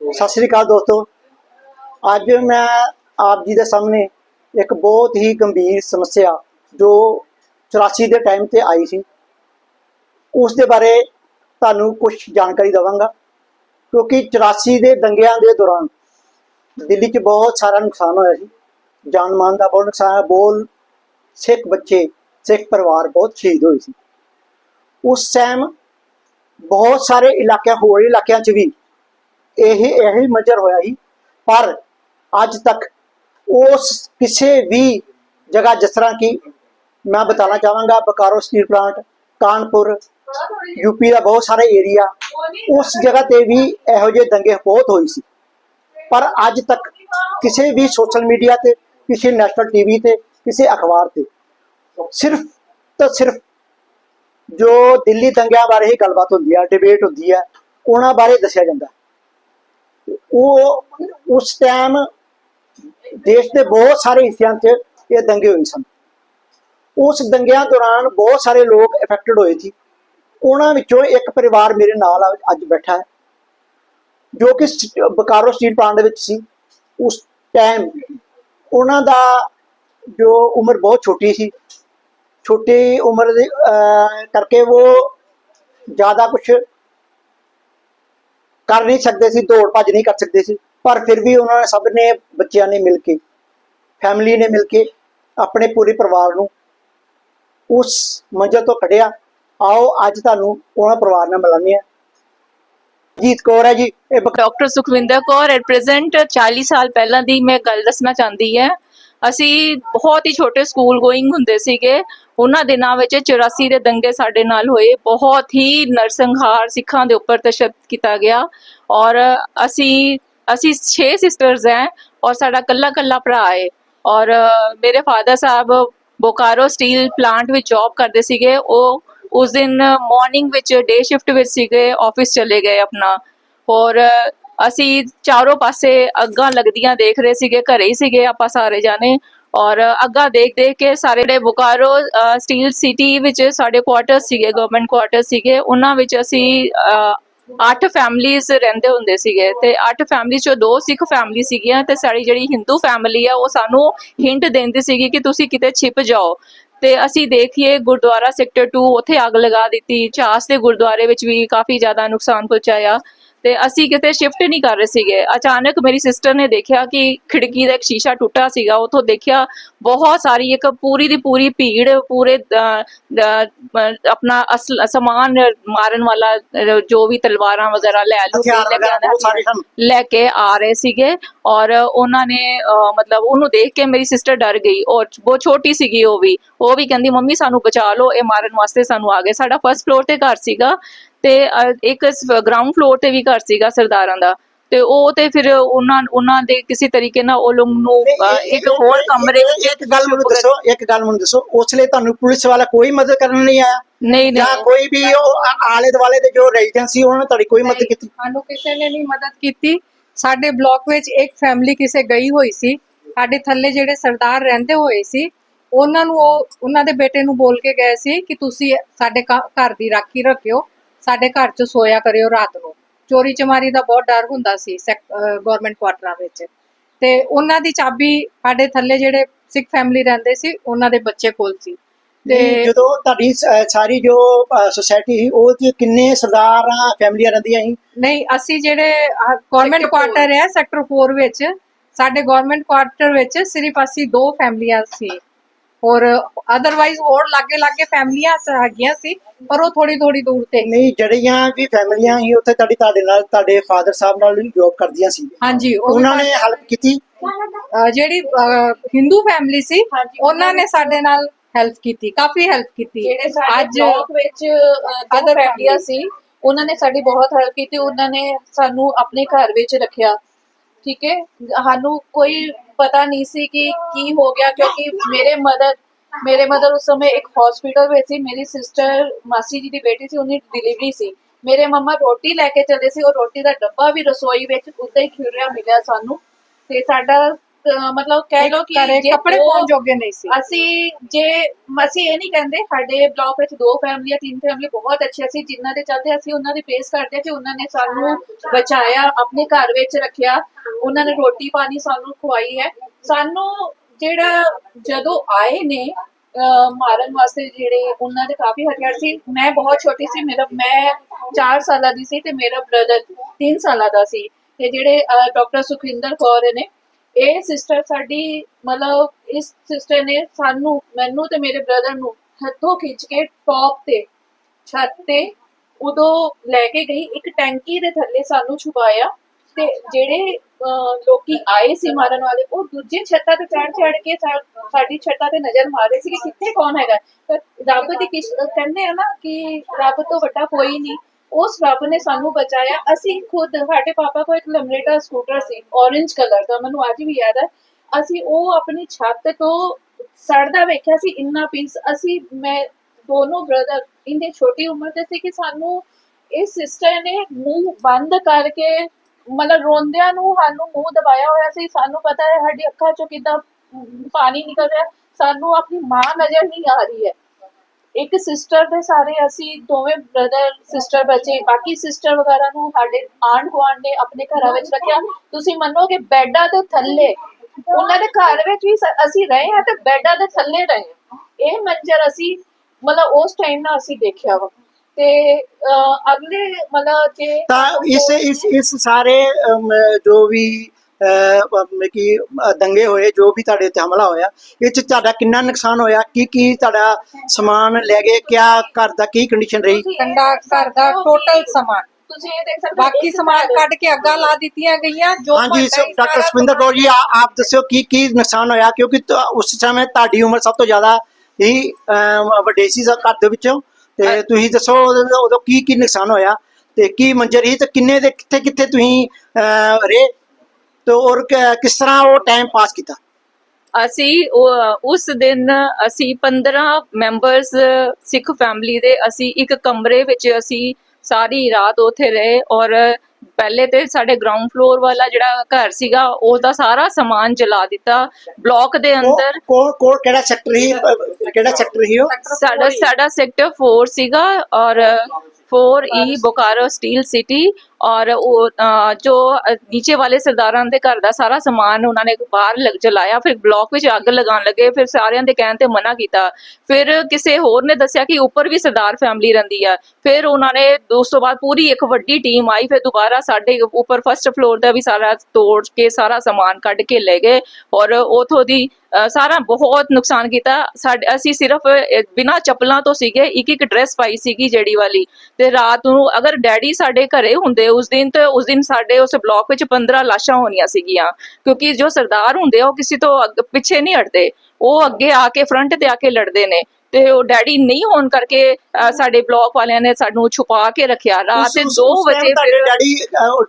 ਸਤਿ ਸ੍ਰੀ ਅਕਾਲ ਦੋਸਤੋ। ਅੱਜ ਮੈਂ ਆਪ ਜੀ ਦੇ ਸਾਹਮਣੇ ਇੱਕ ਬਹੁਤ ਹੀ ਗੰਭੀਰ ਸਮੱਸਿਆ ਜੋ 84 ਦੇ ਟਾਈਮ ਤੇ ਆਈ ਸੀ। ਉਸ ਦੇ ਬਾਰੇ ਤੁਹਾਨੂੰ ਕੁਝ ਜਾਣਕਾਰੀ ਦਵਾਂਗਾ, ਕਿਉਂਕਿ 84 ਦੇ ਦੰਗਿਆਂ ਦੇ ਦੌਰਾਨ ਦਿੱਲੀ 'ਚ ਬਹੁਤ ਸਾਰਾ ਨੁਕਸਾਨ ਹੋਇਆ ਸੀ। ਜਾਨ ਮਾਨ ਦਾ ਬਹੁਤ ਨੁਕਸਾਨ ਹੋਇਆ, ਬੋਲ ਸਿੱਖ ਬੱਚੇ, ਸਿੱਖ ਪਰਿਵਾਰ ਬਹੁਤ ਸ਼ਹੀਦ ਹੋਏ ਸੀ। ਉਸ ਟਾਈਮ ਬਹੁਤ ਸਾਰੇ ਇਲਾਕਿਆਂ, ਹੋਰ ਇਲਾਕਿਆਂ 'ਚ ਵੀ ਇਹ ਇਹੀ ਮੰਜ਼ਰ ਹੋਇਆ ਸੀ। ਪਰ ਅੱਜ ਤੱਕ ਉਸ ਕਿਸੇ ਵੀ ਜਗ੍ਹਾ ਜਿਸ ਤਰ੍ਹਾਂ ਕਿ ਮੈਂ ਬਤਾਣਾ ਚਾਹਾਂਗਾ, Bokaro steel plant, Kanpur UP ਦਾ ਬਹੁਤ ਸਾਰੇ ਏਰੀਆ, ਉਸ ਜਗ੍ਹਾ ਤੇ ਵੀ ਇਹੋ ਜਿਹੇ ਦੰਗੇ ਬਹੁਤ ਹੋਈ ਸੀ। ਪਰ ਅੱਜ ਤੱਕ ਕਿਸੇ ਵੀ ਸੋਸ਼ਲ ਮੀਡੀਆ ਤੇ, ਕਿਸੇ ਨੈਸ਼ਨਲ ਟੀਵੀ ਤੇ, ਕਿਸੇ ਅਖਬਾਰ ਤੇ ਸਿਰਫ ਤਾਂ ਸਿਰਫ ਜੋ ਦਿੱਲੀ ਦੰਗਿਆਂ ਬਾਰੇ ਹੀ ਗੱਲਬਾਤ ਹੁੰਦੀ ਹੈ ਡਿਬੇਟ ਹੁੰਦੀ ਹੈ ਉਹਨਾਂ ਬਾਰੇ ਦੱਸਿਆ ਜਾਂਦਾ। ਉਹ ਉਸ ਟਾਈਮ ਦੇਸ਼ ਦੇ ਬਹੁਤ ਸਾਰੇ ਹਿੱਸਿਆਂ 'ਚ ਇਹ ਦੰਗੇ ਹੋਏ ਸਨ। ਉਸ ਦੰਗਿਆਂ ਦੌਰਾਨ ਬਹੁਤ ਸਾਰੇ ਲੋਕ ਇਫੈਕਟਡ ਹੋਏ ਸੀ। ਉਹਨਾਂ ਵਿੱਚੋਂ ਇੱਕ ਪਰਿਵਾਰ ਮੇਰੇ ਨਾਲ ਅੱਜ ਬੈਠਾ ਹੈ, ਜੋ ਕਿ ਬਕਾਰੋ ਸਟੀਲ ਪਲਾਂਟ ਦੇ ਵਿੱਚ ਸੀ। ਉਸ ਟਾਈਮ ਉਹਨਾਂ ਦਾ ਜੋ ਉਮਰ ਬਹੁਤ ਛੋਟੀ ਸੀ। ਛੋਟੀ ਉਮਰ ਦੇ ਕਰਕੇ ਉਹ ਜ਼ਿਆਦਾ ਕੁਝ ਕਰ ਨਹੀਂ ਸਕਦੇ ਸੀ, ਦੌੜ ਭੱਜ ਨਹੀਂ ਕਰ ਸਕਦੇ ਸੀ, ਪਰ ਫਿਰ ਵੀ ਉਹਨਾਂ ਨੇ ਸਭ ਨੇ ਬੱਚਿਆਂ ਨੇ ਮਿਲ ਕੇ ਫੈਮਿਲੀ ਨੇ ਮਿਲ ਕੇ ਆਪਣੇ ਪੂਰੇ ਪਰਿਵਾਰ ਨੂੰ ਉਸ ਮੰਜ਼ਲ ਤੋਂ ਕੱਢਿਆ। ਆਓ, ਅੱਜ ਤੁਹਾਨੂੰ ਉਹਨਾਂ ਪਰਿਵਾਰ ਨਾਲ ਮਿਲਾਉਂਦੇ ਆ ਜੀਤ ਕੌਰ ਹੈ ਜੀ, ਇਹ doctor Sukhwinder Kaur at present 40 ਸਾਲ ਪਹਿਲਾਂ ਦੀ ਮੈਂ ਗੱਲ ਦੱਸਣਾ ਚਾਹੁੰਦੀ ਹੈ। ਅਸੀਂ ਬਹੁਤ ਹੀ ਛੋਟੇ ਸਕੂਲ ਗੋਇੰਗ ਹੁੰਦੇ ਸੀਗੇ, ਉਹਨਾਂ ਦਿਨਾਂ ਵਿੱਚ 84 ਦੇ ਦੰਗੇ ਸਾਡੇ ਨਾਲ ਹੋਏ। ਬਹੁਤ ਹੀ ਨਰਸੰਹਾਰ ਸਿੱਖਾਂ ਦੇ ਉੱਪਰ ਤਸ਼ੱਦਦ ਕੀਤਾ ਗਿਆ ਔਰ ਅਸੀਂ ਅਸੀਂ 6 ਸਿਸਟਰਸ ਹੈ ਔਰ ਸਾਡਾ ਕੱਲਾ ਕੱਲਾ ਭਰਾ ਹੈ ਔਰ ਮੇਰੇ father sahib Bokaro steel plant ਵਿੱਚ ਜੌਬ ਕਰਦੇ ਸੀਗੇ। ਉਹ ਉਸ ਦਿਨ ਮਾਰਨਿੰਗ ਵਿੱਚ ਡੇ ਸ਼ਿਫਟ ਵਿੱਚ ਸੀਗੇ ਆਫਿਸ ਚਲੇ ਗਏ ਆਪਣਾ। ਔਰ ਅਸੀਂ ਚਾਰੋਂ ਪਾਸੇ ਅੱਗਾਂ ਲੱਗਦੀਆਂ ਦੇਖ ਰਹੇ ਸੀਗੇ ਘਰੇ ਹੀ ਸੀਗੇ ਆਪਾਂ ਸਾਰੇ ਜਾਣੇ ਔਰ ਅੱਗਾ ਦੇਖ ਦੇਖ ਕੇ ਸਾਰੇ ਜਿਹੜੇ ਬੁਕਾਰੋ ਸਟੀਲ ਸਿਟੀ ਵਿੱਚ ਸਾਡੇ ਕੁਆਟਰ ਸੀਗੇ ਗਵਰਨਮੈਂਟ ਕੁਆਟਰ ਸੀਗੇ ਉਹਨਾਂ ਵਿੱਚ ਅਸੀਂ ਅ, ਅੱਠ ਫੈਮਲੀਜ਼ ਰਹਿੰਦੇ ਹੁੰਦੇ ਸੀਗੇ ਤੇ ਅੱਠ ਫੈਮਲੀ ਚੋਂ ਦੋ ਸਿੱਖ ਫੈਮਲੀ ਸੀਗੀਆਂ ਤੇ ਸਾਡੀ ਜਿਹੜੀ ਹਿੰਦੂ ਫੈਮਲੀ ਆ ਉਹ ਸਾਨੂੰ ਹਿੰਟ ਦਿੰਦੀ ਸੀਗੀ ਕਿ ਤੁਸੀਂ ਕਿਤੇ ਛਿਪ ਜਾਓ। ਤੇ ਅਸੀਂ ਦੇਖੀਏ ਗੁਰਦੁਆਰਾ ਸੈਕਟਰ 2 ਉੱਥੇ ਅੱਗ ਲਗਾ ਦਿੱਤੀ ਚਾਸ ਦੇ ਗੁਰਦੁਆਰੇ ਵਿੱਚ ਵੀ ਕਾਫੀ ਜ਼ਿਆਦਾ ਨੁਕਸਾਨ ਪਹੁੰਚਾਇਆ। ਤੇ ਅਸੀਂ ਕਿਤੇ ਸ਼ਿਫਟ ਨਹੀਂ ਕਰ ਰਹੇ ਸੀਗੇ। ਅਚਾਨਕ ਮੇਰੀ ਸਿਸਟਰ ਨੇ ਦੇਖਿਆ ਕਿ ਖਿੜਕੀ ਦਾ ਇੱਕ ਸ਼ੀਸ਼ਾ ਟੁੱਟਾ ਸੀਗਾ। ਉਥੋਂ ਦੇਖਿਆ ਬਹੁਤ ਸਾਰੀ ਇੱਕ ਪੂਰੀ ਦੀ ਪੂਰੀ ਭੀੜ ਪੂਰੇ ਆਪਣਾ ਅਸਲ ਸਮਾਨ ਮਾਰਨ ਵਾਲਾ ਜੋ ਵੀ ਤਲਵਾਰਾਂ ਵਗੈਰਾ ਲੈ ਲੂ ਲੈ ਕੇ ਆ ਰਹੇ ਸੀਗੇ ਔਰ ਉਹਨਾਂ ਨੇ ਮਤਲਬ ਉਹਨੂੰ ਦੇਖ ਕੇ ਮੇਰੀ ਸਿਸਟਰ ਡਰ ਗਈ। ਔਰ ਬਹੁਤ ਛੋਟੀ ਸੀਗੀ ਉਹ ਵੀ। ਉਹ ਵੀ ਕਹਿੰਦੀ ਮੰਮੀ ਸਾਨੂੰ ਬਚਾ ਲਓ। ਇਹ ਮਾਰਨ ਵਾਸਤੇ ਸਾਨੂੰ ਆ ਗਏ। ਸਾਡਾ ਫਰਸਟ ਫਲੋਰ ਤੇ ਘਰ ਸੀਗਾ। ਤੇ ਇੱਕ ਗਰਾਊਂਡ ਫਲੋਰ ਤੇ ਵੀ ਘਰ ਸੀਗਾ ਸਰਦਾਰਾਂ ਦਾ। ਤੇ ਉਹ ਤੇ ਫਿਰ ਉਹਨਾਂ ਉਹਨਾਂ ਦੇ ਕਿਸੇ ਤਰੀਕੇ ਨਾਲ ਉਹ ਲੋਕ ਨੂੰ ਇੱਕ ਹੋਰ ਕਮਰੇ ਵਿੱਚ ਇੱਕ ਗੱਲ ਮੈਨੂੰ ਦੱਸੋ ਇੱਕ ਗੱਲ ਮੈਨੂੰ ਦੱਸੋ ਉਸ ਲਈ ਤੁਹਾਨੂੰ ਪੁਲਿਸ ਵਾਲਾ ਕੋਈ ਮਦਦ ਕਰਨ ਨਹੀਂ ਆਇਆ? ਨਹੀਂ ਜਾਂ ਨਹੀਂ ਕੋਈ ਵੀ ਉਹ ਆਲੇ ਦੁਆਲੇ ਦੇ ਜੋ ਰੈਜ਼ੀਡੈਂਸੀ ਉਹਨਾਂ ਨੇ ਤੁਹਾਡੀ ਕੋਈ ਮਦਦ ਕੀਤੀ? ਸਾਨੂੰ ਕਿਸੇ ਨੇ ਨਹੀਂ ਮਦਦ ਕੀਤੀ। ਸਾਡੇ ਬਲਾਕ ਵਿੱਚ ਇੱਕ ਫੈਮਿਲੀ ਕਿਸੇ ਗਈ ਹੋਈ ਸੀ। ਸਾਡੇ ਥੱਲੇ ਜਿਹੜੇ ਸਰਦਾਰ ਰਹਿੰਦੇ ਹੋਏ ਸੀ ਉਹਨਾਂ ਨੂੰ ਉਹ ਉਹਨਾਂ ਦੇ ਬੇਟੇ ਨੂੰ ਬੋਲ ਕੇ ਗਏ ਸੀ ਕਿ ਤੁਸੀਂ ਸਾਡੇ ਘਰ ਦੀ ਰਾਖੀ ਰੱਖਿਓ। ਸਾਡੇ ਘਰ 'ਚ ਸੋਇਆ ਕਰਿਓ ਰਾਤ ਨੂੰ। ਚੋਰੀ ਚਮਾਰੀ ਦਾ ਬਹੁਤ ਡਰ ਹੁੰਦਾ ਸੀ ਗਵਰਨਮੈਂਟ ਕੁਆਟਰਾਂ ਵਿੱਚ। ਤੇ ਉਹਨਾਂ ਦੀ ਚਾਬੀ ਸਾਡੇ ਥੱਲੇ ਜਿਹੜੇ ਸਿੱਖ ਫੈਮਿਲੀ ਰਹਿੰਦੇ ਸੀ ਉਹਨਾਂ ਦੇ ਬੱਚੇ ਕੋਲ ਸੀ। ਤੇ ਜਦੋਂ ਤੁਹਾਡੀ ਸਾਰੀ ਜੋ ਸੁਸਾਇਟੀ ਸੀ ਉਹ ਚ ਕਿੰਨੇ ਸਰਦਾਰਾਂ ਫੈਮਲੀਆਂ ਰਹਿੰਦੀਆਂ ਸੀ? ਨਹੀਂ ਅਸੀਂ ਜਿਹੜੇ ਗਵਰਨਮੈਂਟ ਕੁਆਟਰ ਹੈ ਸੈਕਟਰ 4 ਵਿੱਚ ਸਾਡੇ ਗਵਰਨਮੈਂਟ ਕੁਆਟਰ ਵਿੱਚ ਸਿਰਫ ਅਸੀਂ ਦੋ ਫੈਮਲੀਆਂ ਸੀ। ਔਰ ਅਦਰਵਾਈਜ਼ ਹੋਰ ਲਾਗੇ ਲਾਗੇ ਫੈਮਲੀਆਂ ਹੈਗੀਆਂ ਸੀ ਪਰ ਉਹ ਥੋੜੀ ਥੋੜੀ ਦੂਰ ਤੇ ਨਹੀਂ ਜਿਹੜੀਆਂ ਵੀ ਫੈਮਲੀਆਂ ਸੀ ਉੱਥੇ ਤੁਹਾਡੀ ਤੁਹਾਡੇ ਨਾਲ ਤੁਹਾਡੇ ਫਾਦਰ ਸਾਹਿਬ ਨਾਲ ਜੌਬ ਕਰਦੀਆਂ ਸੀ। ਹਾਂਜੀ ਉਹਨਾਂ ਨੇ ਹੈਲਪ ਕੀਤੀ? ਜਿਹੜੀ ਹਿੰਦੂ ਫੈਮਿਲੀ ਸੀ ਉਹਨਾਂ ਨੇ ਸਾਡੇ ਨਾਲ ਹੈਲਪ ਕੀਤੀ ਕਾਫੀ ਹੈਲਪ ਕੀਤੀ। ਅੱਜ ਵਿੱਚ other ਫੈਮਲੀਆਂ ਸੀ ਉਹਨਾਂ ਨੇ ਸਾਡੀ ਬਹੁਤ ਹੈਲਪ ਕੀਤੀ ਉਹਨਾਂ ਨੇ ਸਾਨੂੰ ਆਪਣੇ ਘਰ ਵਿੱਚ ਰੱਖਿਆ। ਠੀਕ ਹੈ? ਸਾਨੂੰ ਕੋਈ ਪਤਾ ਨਹੀਂ ਸੀ ਕਿ ਕੀ ਹੋ ਗਿਆ, ਕਿਉਂਕਿ ਮੇਰੇ ਮਦਰ ਮੇਰੇ ਮਦਰ ਉਸ ਸਮੇਂ ਇੱਕ ਹਸਪੀਟਲ ਵਿੱਚ ਸੀ। ਮੇਰੀ ਸਿਸਟਰ ਮਾਸੀ ਜੀ ਦੀ ਬੇਟੀ ਸੀ, ਉਹਦੀ ਡਿਲੀਵਰੀ ਸੀ। ਮੇਰੇ ਮੰਮਾ ਰੋਟੀ ਲੈ ਕੇ ਚਲੇ ਸੀ, ਉਹ ਰੋਟੀ ਦਾ ਡੱਬਾ ਵੀ ਰਸੋਈ ਵਿੱਚ ਉੱਤੇ ਹੀ ਖਿਲਰਿਆ ਮਿਲਿਆ ਸਾਨੂੰ। ਤੇ ਸਾਡਾ ਅਹ ਮਤਲਬ ਕਹਿ ਲਓ ਕਿ ਜੇ ਕੱਪੜੇ ਪਾਉਣ ਜੋਗੇ ਨਹੀਂ ਸੀ। ਅਸੀਂ ਜੇ ਅਸੀਂ ਇਹ ਨਹੀਂ ਕਹਿੰਦੇ ਸਾਡੇ ਬਲਾਕ ਵਿੱਚ ਦੋ ਫੈਮਲੀਆਂ ਤਿੰਨ ਫੈਮਲੀ ਬਹੁਤ ਅੱਛੀਆਂ ਸੀ ਜਿਨ੍ਹਾਂ ਦੇ ਚੱਲਦੇ ਅਸੀਂ ਉਹਨਾਂ ਦੀ ਫੇਸ ਕਰਦੇ ਕਿ ਉਹਨਾਂ ਨੇ ਸਾਨੂੰ ਬਚਾਇਆ ਆਪਣੇ ਘਰ ਵਿੱਚ ਰੱਖਿਆ ਉਹਨਾਂ ਨੇ ਰੋਟੀ ਪਾਣੀ ਸਾਨੂੰ ਖਵਾਈ ਹੈ। ਸਾਨੂੰ ਜਿਹੜਾ ਜਦੋਂ ਆਏ ਨੇ ਮਾਰਨ ਵਾਸਤੇ ਜਿਹੜੇ ਉਹਨਾਂ ਦੇ ਕਾਫੀ ਹਥਿਆਰ ਸੀ ਮੈਂ ਬਹੁਤ ਛੋਟੀ ਸੀ ਮੇਰਾ ਮੈਂ 4 ਸਾਲਾਂ ਦੀ ਸੀ ਤੇ ਮੇਰਾ ਬ੍ਰਦਰ 3 ਸਾਲਾਂ ਦਾ ਸੀ। ਤੇ ਜਿਹੜੇ ਡਾਕਟਰ ਸੁਖਿੰਦਰ ਕੌਰ ਨੇ ਇਹ ਸਿਸਟਰ ਸਾਡੀ ਮਤਲਬ ਇਸ ਸਿਸਟਰ ਨੇ ਸਾਨੂੰ ਮੈਨੂੰ ਤੇ ਮੇਰੇ ਬ੍ਰਦਰ ਨੂੰ ਹੱਥੋਂ ਖਿੱਚ ਕੇ ਟੌਪ ਤੇ ਛੱਤ ਤੇ ਉਦੋਂ ਲੈ ਕੇ ਗਈ ਇੱਕ ਟੈਂਕੀ ਦੇ ਥੱਲੇ ਸਾਨੂੰ ਛੁਪਾਇਆ ਤੇ ਜਿਹੜੇ ਅਹ, ਲੋਕੀ ਆਏ ਸੀ ਮਾਰਨ ਵਾਲੇ ਉਹ ਦੂਜੇ ਛੱਤਾਂ ਤੇ ਚੜ ਚੜ ਕੇ ਸਾਡੀ ਛੱਤਾਂ ਤੇ ਨਜ਼ਰ ਮਾਰ ਰਹੇ ਸੀ ਕਿ ਕਿੱਥੇ ਕੌਣ ਹੈਗਾ। ਰੱਬ ਦੀ ਕਿਸ ਕਹਿੰਦੇ ਆ ਨਾ ਕਿ ਰੱਬ ਤੋਂ ਵੱਡਾ ਕੋਈ ਨਹੀਂ। ਉਸ ਰੱਬ ਨੇ ਸਾਨੂੰ ਬਚਾਇਆ। ਅਸੀਂ ਖੁਦ, ਸਾਡੇ ਪਾਪਾ ਕੋਲ ਇੱਕ ਲਮਰੇਟਾ ਸਕੂਟਰ ਸੀ, orange ਕਲਰ ਦਾ, ਮੈਨੂੰ ਅੱਜ ਵੀ ਯਾਦ ਹੈ। ਅਸੀਂ ਉਹ ਆਪਣੀ ਛੱਤ ਤੋਂ ਸੜਦਾ ਵੇਖਿਆ ਸੀ, ਇੰਨਾ ਪੀਸ ਅਸੀਂ, ਮੈਂ, ਦੋਨੋਂ ਬ੍ਰਦਰ ਇੰਨੇ ਛੋਟੀ ਉਮਰ ਦੇ ਸੀ ਕਿ ਸਾਨੂੰ ਇਸ ਸਿਸਟਰ ਨੇ ਮੂੰਹ ਬੰਦ ਕਰਕੇ, ਮਤਲਬ ਰੋਂਦਿਆਂ ਨੂੰ ਸਾਨੂੰ ਮੂੰਹ ਦਬਾਇਆ ਹੋਇਆ ਸੀ। ਸਾਨੂੰ ਪਤਾ ਹੈ, ਸਾਡੀ ਅੱਖਾਂ ਚੋਂ ਕਿਦਾਂ ਪਾਣੀ ਨਿਕਲ ਰਿਹਾ। ਸਾਨੂੰ ਆਪਣੀ ਮਾਂ ਨਜ਼ਰ ਨਹੀਂ ਆ ਰਹੀ ਹੈ। ਇੱਕ ਸਿਸਟਰ ਦੇ ਸਾਰੇ ਅਸੀਂ ਦੋਵੇਂ ਬ੍ਰਦਰ ਸਿਸਟਰ ਬੱਚੇ। ਬਾਕੀ ਸਿਸਟਰ ਵਗੈਰਾ ਨੂੰ ਸਾਡੇ ਆਂਢ ਗੁਆਂਢ ਨੇ ਆਪਣੇ ਘਰਾਂ ਵਿੱਚ ਰੱਖਿਆ। ਤੁਸੀਂ ਮੰਨੋਗੇ ਬੈੱਡਾਂ ਦੇ ਥੱਲੇ, ਉਹਨਾਂ ਦੇ ਘਰ ਵਿੱਚ ਵੀ ਅਸੀਂ ਰਹੇ ਹਾਂ ਤੇ ਬੈੱਡਾਂ ਦੇ ਥੱਲੇ ਰਹੇ ਹਾਂ। ਇਹ ਮੰਜ਼ਰ ਅਸੀਂ, ਮਤਲਬ ਉਸ ਟਾਈਮ ਨਾਲ ਅਸੀਂ ਦੇਖਿਆ ਵਾ। ਤੇ ਅਗਲੇ ਮਤਲਬ ਜੇ ਤਾਂ ਇਸ ਇਸ ਇਸ ਸਾਰੇ ਜੋ ਵੀ ਕੀ ਦੰਗੇ ਹੋਏ ਜੋ ਵੀ ਤੁਹਾਡੇ ਉੱਤੇ ਹਮਲਾ ਹੋਇਆ ਇਹ ਚ ਤੁਹਾਡਾ ਕਿੰਨਾ ਨੁਕਸਾਨ ਹੋਇਆ? ਕੀ ਕੀ ਤੁਹਾਡਾ ਸਮਾਨ ਲੈ ਗਏ? ਕਿਆ ਘਰ ਦਾ ਕੀ ਕੰਡੀਸ਼ਨ ਰਹੀ? ਕੰਡਾ ਘਰ ਦਾ ਟੋਟਲ ਸਮਾਨ। ਤੁਸੀਂ ਇਹ ਦੇਖ ਸਕਦੇ ਹੋ ਬਾਕੀ ਸਮਾਨ ਕੱਢ ਕੇ ਅੱਗਾ ਲਾ ਦਿੱਤੀਆਂ ਗਈਆਂ ਜੋ ਹਾਂਜੀ ਡਾਕਟਰ ਸਾਰਾ ਸਪਿੰਦਰ ਕੌਰ ਜੀ ਆਪ ਦੱਸਿਓ ਕੀ ਕੀ ਨੁਕਸਾਨ ਹੋਇਆ? ਕਿਉਂਕਿ ਉਸ ਸਮੇਂ ਤੁਹਾਡੀ ਉਮਰ ਸਭ ਤੋਂ ਜ਼ਿਆਦਾ ਹੀ ਵੱਡੇ ਸੀ ਘਰ ਦੇ ਵਿੱਚੋਂ। ਤੇ ਤੁਸੀਂ ਦੱਸੋ ਉਦੋਂ ਕੀ ਕੀ ਨੁਕਸਾਨ ਹੋਇਆ? ਤੇ ਕੀ ਮੰਜ਼ਰ ਸੀ? ਤੇ ਕਿੰਨੇ ਦੇ ਕਿੱਥੇ ਕਿੱਥੇ ਤੁਸੀਂ ਰਹੇ? ਤੇ ਔਰ ਕ- ਕਿਸ ਤਰ੍ਹਾਂ ਉਹ ਟਾਈਮ ਪਾਸ ਕੀਤਾ? ਅਸੀਂ ਉਸ ਦਿਨ ਅਸੀਂ 15 ਮੈਂਬਰਸ ਸਿੱਖ ਫੈਮਿਲੀ ਦੇ ਅਸੀਂ ਇੱਕ ਕਮਰੇ ਵਿੱਚ ਅਸੀਂ ਸਾਰੀ ਰਾਤ ਉੱਥੇ ਰਹੇ ਔਰ ਪਹਿਲੇ ਤੇ ਸਾਡੇ ਗਰਾਊਂਡ ਫਲੋਰ ਵਾਲਾ ਜਿਹੜਾ ਘਰ ਸੀਗਾ ਉਹਦਾ ਸਾਰਾ ਸਮਾਨ ਜਲਾ ਦਿੱਤਾ। ਬਲਾਕ ਦੇ ਅੰਦਰ ਕੋਲ ਕਿਹੜਾ ਸੈਕਟਰ ਸੀ ਅਹ, ਕਿਹੜਾ ਸੈਕਟਰ ਸੀ ਉਹ? ਸਾਡਾ ਸਾਡਾ ਸੈਕਟਰ 4 ਸੀਗਾ ਔਰ 4 ਈ ਬੋਕਾਰੋ ਸਟੀਲ ਸਿਟੀ ਔਰ ਉਹ ਜੋ ਨੀਚੇ ਵਾਲੇ ਸਰਦਾਰਾਂ ਦੇ ਘਰ ਦਾ ਸਾਰਾ ਸਮਾਨ ਉਹਨਾਂ ਨੇ ਬਾਹਰ ਲਗ ਜਲਾਇਆ ਫਿਰ ਬਲਾਕ ਵਿੱਚ ਅੱਗ ਲਗਾਉਣ ਲੱਗੇ ਫਿਰ ਸਾਰਿਆਂ ਦੇ ਕਹਿਣ ਤੇ ਮਨਾ ਕੀਤਾ। ਫਿਰ ਕਿਸੇ ਹੋਰ ਨੇ ਦੱਸਿਆ ਕਿ ਉੱਪਰ ਵੀ ਸਰਦਾਰ ਫੈਮਿਲੀ ਰਹਿੰਦੀ ਆ। ਫਿਰ ਉਹਨਾਂ ਨੇ ਉਸ ਤੋਂ ਬਾਅਦ ਪੂਰੀ ਇੱਕ ਵੱਡੀ ਟੀਮ ਆਈ ਫਿਰ ਦੁਬਾਰਾ ਸਾਡੇ ਉੱਪਰ ਫਸਟ ਫਲੋਰ ਦਾ ਵੀ ਸਾਰਾ ਤੋੜ ਕੇ ਸਾਰਾ ਸਮਾਨ ਕੱਢ ਕੇ ਲੈ ਗਏ ਔਰ ਉਥੋਂ ਦੀ ਸਾਰਾ ਬਹੁਤ ਨੁਕਸਾਨ ਕੀਤਾ। ਸਾਡੇ ਅਸੀਂ ਸਿਰਫ ਅ, ਬਿਨਾਂ ਚੱਪਲਾਂ ਤੋਂ ਸੀਗੇ ਇੱਕ ਇੱਕ ਡਰੈਸ ਪਾਈ ਸੀਗੀ ਜਿਹੜੀ ਵਾਲੀ। ਤੇ ਰਾਤ ਨੂੰ ਅਗਰ ਡੈਡੀ ਸਾਡੇ ਘਰੇ ਹੁੰਦੇ ਉਸ ਦਿਨ ਤੇ ਉਸ ਦਿਨ ਸਾਡੇ ਉਸ ਬਲਾਕ ਵਿੱਚ 15 ਲਾਸ਼ਾਂ ਹੋਣੀਆਂ ਸੀਗੀਆਂ ਕਿਉਂਕਿ ਜੋ ਸਰਦਾਰ ਹੁੰਦੇ ਆ ਉਹ ਕਿਸੇ ਤੋਂ ਪਿੱਛੇ ਨਹੀਂ ਹਟਦੇ ਉਹ ਅੱਗੇ ਆ ਕੇ ਫਰੰਟ ਤੇ ਆ ਕੇ ਲੜਦੇ ਨੇ ਤੇ ਉਹ ਡੈਡੀ ਨਹੀਂ ਹੋਣ ਕਰਕੇ ਸਾਡੇ ਬਲਾਕ ਵਾਲਿਆਂ ਨੇ ਸਾਨੂੰ ਛੁਪਾ ਕੇ ਰੱਖਿਆ। ਰਾਤ ਦੇ 2 ਵਜੇ ਫਿਰ ਡੈਡੀ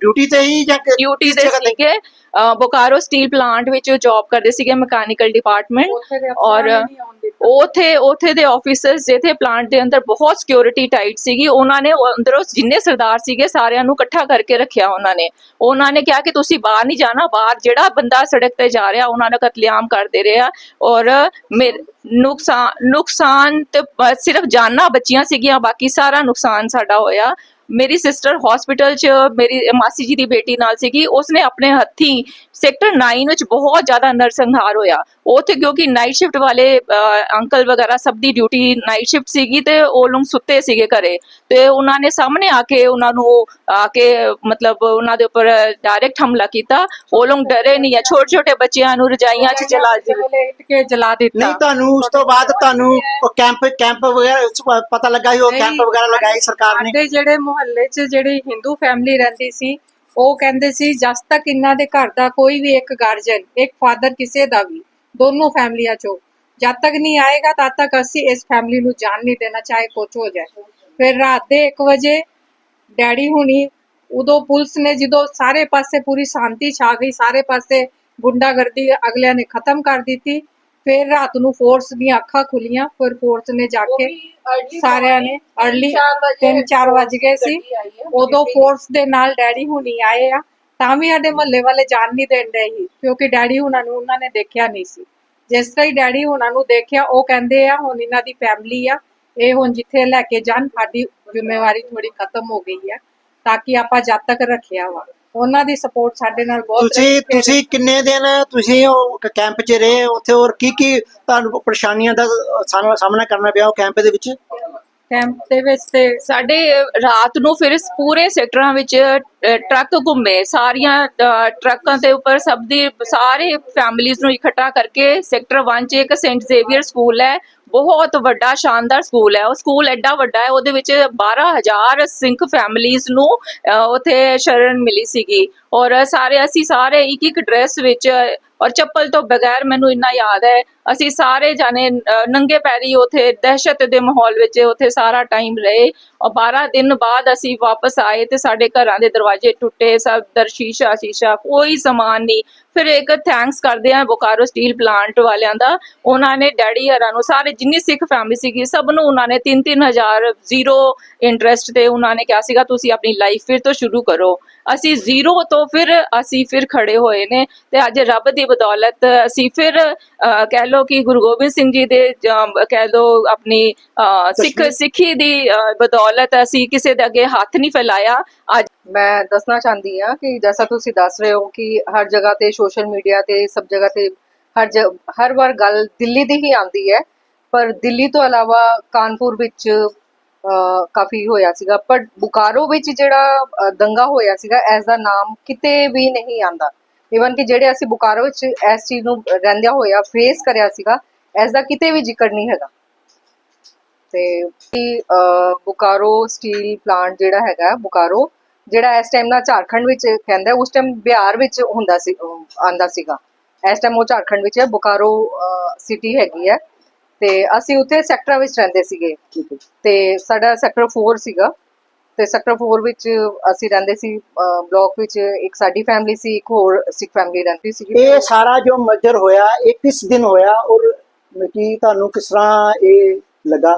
ਡਿਊਟੀ ਤੇ ਹੀ ਜਾਂ ਡਿਊਟੀ ਤੇ? ਸੀਗੇ। ਬੋਕਾਰੋ ਸਟੀਲ ਪਲਾਂਟ ਵਿੱਚ ਜੌਬ ਕਰਦੇ ਸੀਗੇ ਮਕੈਨੀਕਲ ਡਿਪਾਰਟਮੈਂਟ ਔਰ। ਉਥੇ ਉਥੇ ਦੇ ਆਫੀਸਰਸ ਜਿੱਥੇ ਪਲਾਂਟ ਦੇ ਅੰਦਰ ਬਹੁਤ ਸਿਕਿਉਰਿਟੀ ਟਾਈਟ ਸੀਗੀ ਉਹਨਾਂ ਨੇ ਅੰਦਰੋਂ ਜਿੰਨੇ ਸਰਦਾਰ ਸੀਗੇ ਸਾਰਿਆਂ ਨੂੰ ਇਕੱਠਾ ਕਰਕੇ ਰੱਖਿਆ ਉਹਨਾਂ ਨੇ ਉਹਨਾਂ ਨੇ ਕਿਹਾ ਕਿ ਤੁਸੀਂ ਬਾਹਰ ਨਹੀਂ ਜਾਣਾ ਬਾਹਰ ਜਿਹੜਾ ਬੰਦਾ ਸੜਕ ਤੇ ਜਾ ਰਿਹਾ ਉਹਨਾਂ ਦਾ ਕਤਲੇਆਮ ਕਰਦੇ ਰਿਹਾ ਔਰ ਨੁਕਸਾਨ ਨੁਕਸਾਨ ਤੇ ਸਿਰਫ ਜਾਨਾਂ ਬਚੀਆਂ ਸੀਗੀਆਂ ਬਾਕੀ ਸਾਰਾ ਨੁਕਸਾਨ ਸਾਡਾ ਹੋਇਆ ਮੇਰੀ ਸਿਸਟਰ ਹਸਪੀਟਲ 'ਚ ਮੇਰੀ ਮਾਸੀ ਜੀ ਦੀ ਬੇਟੀ ਨਾਲ ਸੀਗੀ ਉਸਨੇ ਆਪਣੇ ਹੱਥੀਂ ਸੈਕਟਰ 9 ਵਿੱਚ ਬਹੁਤ ਜ਼ਿਆਦਾ ਨਰਸੰਹਾਰ ਹੋਇਆ। ਉੱਥੇ ਕਿਉਂਕਿ ਨਾਈਟ ਸ਼ਿਫਟ ਵਾਲੇ ਅੰਕਲ ਵਗੈਰਾ ਸਭ ਦੀ ਡਿਊਟੀ ਨਾਈਟ ਸ਼ਿਫਟ ਸੀਗੀ ਤੇ ਉਹ ਲੋਕ ਸੁੱਤੇ ਸੀਗੇ ਘਰੇ। ਤੇ ਉਹਨਾਂ ਨੇ ਸਾਹਮਣੇ ਆ ਕੇ ਉਹਨਾਂ ਨੂੰ ਆ ਕੇ ਮਤਲਬ ਉਹਨਾਂ ਦੇ ਉੱਪਰ ਡਾਇਰੈਕਟ ਹਮਲਾ ਕੀਤਾ। ਉਹ ਲੋਕ ਡਰੇ ਨਹੀਂ ਆ। ਛੋਟੇ ਛੋਟੇ ਬੱਚਿਆਂ ਨੂੰ ਰਜਾਈਆਂ 'ਚ ਜਲਾ ਦਿੱਤਾ। ਜਲਾ ਦਿੱਤਾ। ਨਹੀਂ ਤੁਹਾਨੂੰ ਉਸ ਤੋਂ ਬਾਅਦ ਤੁਹਾਨੂੰ ਉਹ ਕੈਂਪ ਕੈਂਪ ਵਗੈਰਾ ਪਤਾ ਲੱਗਾ ਸੀ ਉਹ ਕੈਂਪ ਵਗੈਰਾ ਲਗਾਏ ਸਰਕਾਰ ਨੇ। ਜਿਹੜੇ ਮੁਹੱਲੇ 'ਚ ਜਿਹੜੀ ਹਿੰਦੂ ਫੈਮਿਲੀ ਰਹਿੰਦੀ ਸੀ, ਉਹ ਕਹਿੰਦੇ ਸੀ, ਜਦ ਤੱਕ ਇਹਨਾਂ ਦੇ ਘਰ ਦਾ ਕੋਈ ਵੀ ਇੱਕ ਗਾਰਜਨ ਇੱਕ ਫਾਦਰ ਕਿਸੇ ਦਾ ਵੀ, ਦੋਨੋਂ ਫੈਮਲੀਆਂ 'ਚੋਂ ਜਦ ਤੱਕ ਨਹੀਂ ਆਏਗਾ, ਤਦ ਤੱਕ ਅਸੀਂ ਇਸ ਫੈਮਿਲੀ ਨੂੰ ਜਾਣ ਨਹੀਂ ਦੇਣਾ, ਚਾਹੇ ਕੁਛ ਹੋ ਜਾਏ। ਫਿਰ ਰਾਤ ਦੇ 1 ਵਜੇ ਡੈਡੀ ਹੁਣੀ ਉਦੋਂ ਪੁਲਿਸ ਨੇ ਜਦੋਂ ਸਾਰੇ ਪਾਸੇ ਪੂਰੀ ਸ਼ਾਂਤੀ ਛਾ ਗਈ, ਸਾਰੇ ਪਾਸੇ ਗੁੰਡਾਗਰਦੀ ਅਗਲਿਆਂ ਨੇ ਖਤਮ ਕਰ ਦਿੱਤੀ ਫਿਰ ਰਾਤ ਨੂੰ ਫੋਰਸ ਦੀਆਂ ਅੱਖਾਂ ਖੁੱਲੀਆਂ ਫਿਰ ਫੋਰਸ ਨੇ ਜਾ ਕੇ ਸਾਰਿਆਂ ਨੇ ਅਰਲੀ ਚਾਰ ਵਜੇ 3-4 ਵਜ ਗਏ ਸੀ। ਹੈ। ਉਦੋਂ ਫੋਰਸ ਦੇ ਨਾਲ ਡੈਡੀ ਹੁਣੀ ਆਏ ਆ। ਤਾਂ ਵੀ ਸਾਡੇ ਮਹੱਲੇ ਵਾਲੇ ਜਾਣ ਨਹੀਂ ਦਿੰਦੇ ਸੀ ਕਿਉਂਕਿ ਡੈਡੀ ਉਹਨਾਂ ਨੂੰ ਉਹਨਾਂ ਨੇ ਦੇਖਿਆ ਨਹੀਂ ਸੀ। ਜਿਸ ਤਰ੍ਹਾਂ ਹੀ ਡੈਡੀ ਉਹਨਾਂ ਨੂੰ ਦੇਖਿਆ ਉਹ ਕਹਿੰਦੇ ਆ ਹੁਣ ਇਹਨਾਂ ਦੀ ਫੈਮਿਲੀ ਆ ਇਹ ਹੁਣ ਜਿੱਥੇ ਲੈ ਕੇ ਜਾਣ ਸਾਡੀ ਜ਼ਿੰਮੇਵਾਰੀ ਥੋੜੀ ਖਤਮ ਹੋ ਗਈ ਹੈ ਤਾਂ ਕਿ ਆਪਾਂ ਜਦ ਤੱਕ ਰੱਖਿਆ ਵਾ। ਉਹਨਾਂ ਦੀ ਸਪੋਰਟ ਸਾਡੇ ਨਾਲ ਬਹੁਤ ਤੁਸੀਂ ਰਹੀ ਤੁਸੀਂ ਕਿੰਨੇ ਦਿਨ ਤੁਸੀਂ ਉਹ ਕੈਂਪ 'ਚ ਰਹੇ? ਉੱਥੇ ਹੋਰ ਕੀ ਕੀ ਤੁਹਾਨੂੰ ਪਰੇਸ਼ਾਨੀਆਂ ਦਾ ਸਾਹਮਣਾ ਸਾਹਮਣਾ ਕਰਨਾ ਪਿਆ ਉਹ ਕੈਂਪ ਦੇ ਵਿੱਚ? ਕੈਂਪ ਦੇ ਵਿੱਚ ਤੇ ਸਾਡੇ ਰਾਤ ਨੂੰ ਫਿਰ ਇਸ ਪੂਰੇ ਸੈਕਟਰਾਂ ਵਿੱਚ ਅ, ਟਰੱਕ ਘੁੰਮੇ। ਸਾਰੀਆਂ ਅ, ਟਰੱਕਾਂ ਦੇ ਉੱਪਰ ਸਭ ਦੀ ਸਾਰੇ ਫੈਮਿਲੀਆਂ ਨੂੰ ਇਕੱਠਾ ਕਰਕੇ ਸੈਕਟਰ 1 ਚ ਇੱਕ ਸੇਂਟ ਜ਼ੇਵੀਅਰ ਸਕੂਲ ਹੈ। ਬਹੁਤ ਵੱਡਾ ਸ਼ਾਨਦਾਰ ਸਕੂਲ ਹੈ। ਉਹ ਸਕੂਲ ਐਡਾ ਵੱਡਾ ਹੈ ਉਹਦੇ ਵਿੱਚ 12000 ਸਿੰਖ ਫੈਮਿਲੀਆਂ ਨੂੰ ਅ, ਉੱਥੇ ਸ਼ਰਨ ਮਿਲੀ ਸੀਗੀ। ਔਰ ਸਾਰੇ ਅਸੀਂ ਸਾਰੇ ਇੱਕ ਇੱਕ ਡਰੈਸ ਵਿੱਚ ਔਰ ਚੱਪਲ ਤੋਂ ਬਗੈਰ ਮੈਨੂੰ ਇੰਨਾ ਯਾਦ ਹੈ। ਅਸੀਂ ਸਾਰੇ ਜਾਣੇ ਨੰਗੇ ਪੈਰੀ ਉਥੇ ਦਹਿਸ਼ਤ ਦੇ ਮਾਹੌਲ ਵਿੱਚ ਉਥੇ ਸਾਰਾ ਟਾਈਮ ਰਹੇ। ਔਰ 12 ਦਿਨ ਬਾਅਦ ਅਸੀਂ ਵਾਪਸ ਆਏ ਤੇ ਸਾਡੇ ਘਰਾਂ ਦੇ ਦਰਵਾਜ਼ੇ ਟੁੱਟੇ, ਸਭ ਦਰਸ਼ੀਸ਼ਾ ਸ਼ੀਸ਼ਾ ਸ਼ੀਸ਼ਾ ਕੋਈ ਸਮਾਨ ਨਹੀਂ। ਫਿਰ ਇੱਕ ਥੈਂਕਸ ਕਰਦੇ ਆ ਬੋਕਾਰੋ ਸਟੀਲ ਪਲਾਂਟ ਵਾਲਿਆਂ ਦਾ। ਉਹਨਾਂ ਨੇ ਡੈਡੀ ਹਰਾਂ ਨੂੰ ਸਾਰੇ ਜਿੰਨੀ ਸਿੱਖ ਫੈਮਿਲੀ ਸੀਗੀ, ਸਭ ਨੂੰ ਉਹਨਾਂ ਨੇ 3-3000 ਜ਼ੀਰੋ ਇੰਟਰਸਟ ਤੇ ਉਹਨਾਂ ਨੇ ਕਿਹਾ ਸੀਗਾ, ਤੁਸੀਂ ਆਪਣੀ ਲਾਈਫ ਫਿਰ ਤੋਂ ਸ਼ੁਰੂ ਕਰੋ। ਅਸੀਂ ਜ਼ੀਰੋ ਤੋਂ ਫਿਰ ਅਸੀਂ ਫਿਰ ਖੜੇ ਹੋਏ ਨੇ ਤੇ ਅੱਜ ਰੱਬ ਦੀ ਬਦੌਲਤ ਅਸੀਂ ਫਿਰ ਕਹਿ ਲੋ ਕਿ ਗੁਰੂ ਗੋਬਿੰਦ ਸਿੰਘ ਜੀ ਦੇ ਕਹਿ ਲੋ ਆਪਣੀ ਸਿੱਖ ਸਿੱਖੀ ਦੀ ਬਦੌਲਤ ਅਸੀਂ ਕਿਸੇ ਦੇ ਅੱਗੇ ਹੱਥ ਨਹੀਂ ਫੈਲਾਇਆ। ਅੱਜ ਮੈਂ ਦੱਸਣਾ ਚਾਹੁੰਦੀ ਹਾਂ ਕਿ ਜੈਸਾ ਤੁਸੀਂ ਦੱਸ ਰਹੇ ਹੋ ਕਿ ਹਰ ਜਗ੍ਹਾ ਤੇ ਸੋਸ਼ਲ ਮੀਡੀਆ ਤੇ ਸਭ ਜਗ੍ਹਾ ਤੇ ਹਰ ਹਰ ਵਾਰ ਗੱਲ ਦਿੱਲੀ ਦੀ ਹੀ ਆਉਂਦੀ ਹੈ। ਪਰ ਦਿੱਲੀ ਤੋਂ ਇਲਾਵਾ ਕਾਨਪੁਰ ਵਿੱਚ ਕਾਫੀ ਹੋਇਆ ਸੀਗਾ ਪਰ ਬੁਕਾਰੋ ਵਿੱਚ ਜਿਹੜਾ ਦੰਗਾ ਹੋਇਆ ਸੀਗਾ ਐਸ ਦਾ ਨਾਮ ਕਿਤੇ ਵੀ ਨਹੀਂ ਆਂਦਾ। ਇਵਨ ਕਿ ਜਿਹੜੇ ਅਸੀਂ ਬੁਕਾਰੋ ਵਿੱਚ ਇਸ ਚੀਜ਼ ਨੂੰ ਰਹਿੰਦਿਆਂ ਹੋਇਆ ਫੇਸ ਕਰਿਆ ਸੀਗਾ ਐਸ ਦਾ ਕਿਤੇ ਵੀ ਜ਼ਿਕਰ ਨਹੀਂ ਹੈਗਾ। ਤੇ ਬੁਕਾਰੋ ਸਟੀਲ ਪਲਾਂਟ ਜਿਹੜਾ ਹੈਗਾ ਬੁਕਾਰੋ ਜਿਹੜਾ ਇਸ ਟਾਈਮ ਨਾਲ ਝਾਰਖੰਡ ਵਿੱਚ ਕਹਿੰਦਾ ਉਸ ਟਾਈਮ ਬਿਹਾਰ ਵਿੱਚ ਹੁੰਦਾ ਸੀ ਅਹ, ਆਂਦਾ ਸੀਗਾ। ਇਸ ਟਾਈਮ ਉਹ ਝਾਰਖੰਡ ਵਿੱਚ ਹੈ ਬੁਕਾਰੋ ਸਿਟੀ ਹੈਗੀ ਹੈ। ਤੇ ਅਸੀਂ ਉੱਥੇ ਸੈਕਟਰਾਂ ਵਿੱਚ ਰਹਿੰਦੇ ਸੀਗੇ। ਠੀਕ ਹੈ। ਤੇ ਸਾਡਾ ਸੈਕਟਰ 4 ਸੀਗਾ। ਤੇ ਸੈਕਟਰ 4 ਵਿੱਚ ਅਸੀਂ ਰਹਿੰਦੇ ਸੀ ਬਲਾਕ ਵਿੱਚ ਇੱਕ ਸਾਡੀ ਫੈਮਿਲੀ ਸੀ ਇੱਕ ਹੋਰ ਸਿੱਖ ਫੈਮਿਲੀ ਰਹਿੰਦੀ ਸੀ ਇਹ ਸਾਰਾ ਜੋ ਮਜਰ ਹੋਇਆ ਇਹ ਕਿਸ ਦਿਨ ਹੋਇਆ ਔਰ ਕਿ ਤੁਹਾਨੂੰ ਕਿਸ ਤਰ੍ਹਾਂ ਇਹ ਲੱਗਾ?